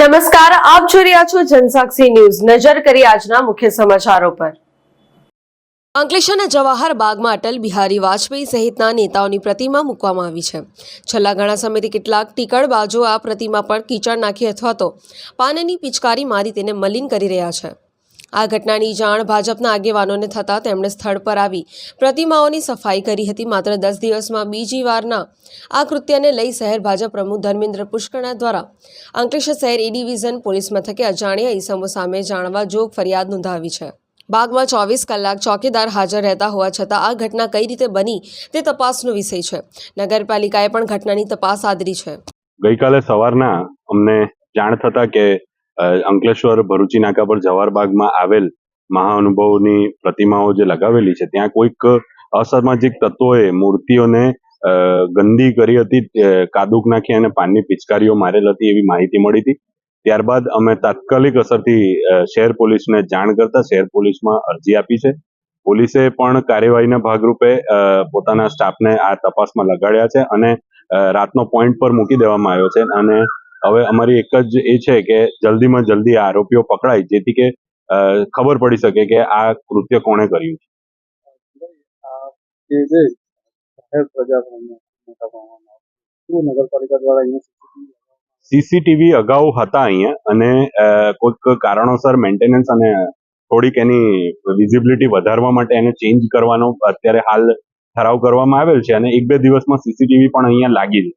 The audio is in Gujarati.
નમસ્કાર, આપ જોઈ રહ્યા છો જનસાક્ષી ન્યૂઝ. નજર કરી આજના મુખ્ય સમાચારો પર. અંકલેશ્વરના જવાહર બાગમાં અટલ બિહારી વાજપેયી સહિતના નેતાઓની પ્રતિમા મૂકવામાં આવી છે. છેલ્લા ઘણા સમયથી કેટલાક ટીકડબાજો આ પ્રતિમા પર કીચડ નાખી અથવા તો પાનની પિચકારી મારી તેને મલિન કરી રહ્યા છે. આ ઘટનાની જાણ ભાજપના આગેવાનોને થતાં તેમણે સ્થળ પર આવી. પ્રતિમાઓની સફાઈ કરી હતી માત્ર દસ દિવસમાં. બીજી વારના આ કૃત્યને લઈ શહેર ભાજપ પ્રમુખ ધર્મેન્દ્ર પુષ્કરણા દ્વારા અંકલેશ્વર શહેર એ ડિવિઝન પોલીસ મથકે અજાણ્યા ઈસમો સામે જાણવા જોગ ફરિયાદ નોંધાવી છે. બાગમાં ચોવીસ કલાક ચોકીદાર હાજર રહેતા હોવા છતાં આ ઘટના કઈ રીતે બની તે તપાસનો વિષય છે. નગરપાલિકાએ પણ ઘટનાની તપાસ આદરી છે. ગઈકાલે સવારના અમને જાણ થતા કે અંકલેશ્વર, ભરૂચી, નાકા પર જવાહરબાગમાં આવેલ મહાઅનુભાવોની પ્રતિમાઓ જે લગાવેલી છે, ત્યાં કોઈક અસામાજિક તત્વોએ મૂર્તિઓને ગંદી કરી હતી કાદુક નાખી અને પાનની પિચકારીઓ મારેલ હતી એવી માહિતી મળી હતી. ત્યારબાદ અમે તાત્કાલિક અસરથી શહેર પોલીસને જાણ કરતા શહેર પોલીસમાં અરજી આપી છે. પોલીસે પણ કાર્યવાહીના ભાગરૂપે પોતાના સ્ટાફને આ તપાસમાં લગાડ્યા છે અને રાતનો પોઈન્ટ પર મૂકી દેવામાં આવ્યો છે અને હવે અમારી એક જ એ છે કે જલ્દીમાં જલ્દી આરોપીઓ પકડાય જેથી કે ખબર પડી શકે કે આ કૃત્ય કોણે કર્યું છે. સીસીટીવી અગાઉ હતા અહીંયા અને કોઈક કારણોસર મેન્ટેનન્સ અને થોડીક એની વિઝિબિલિટી વધારવા માટે એને ચેન્જ કરવાનો અત્યારે હાલ ઠરાવ કરવામાં આવેલ છે અને એક બે દિવસમાં સીસીટીવી પણ અહીંયા લાગી જશે.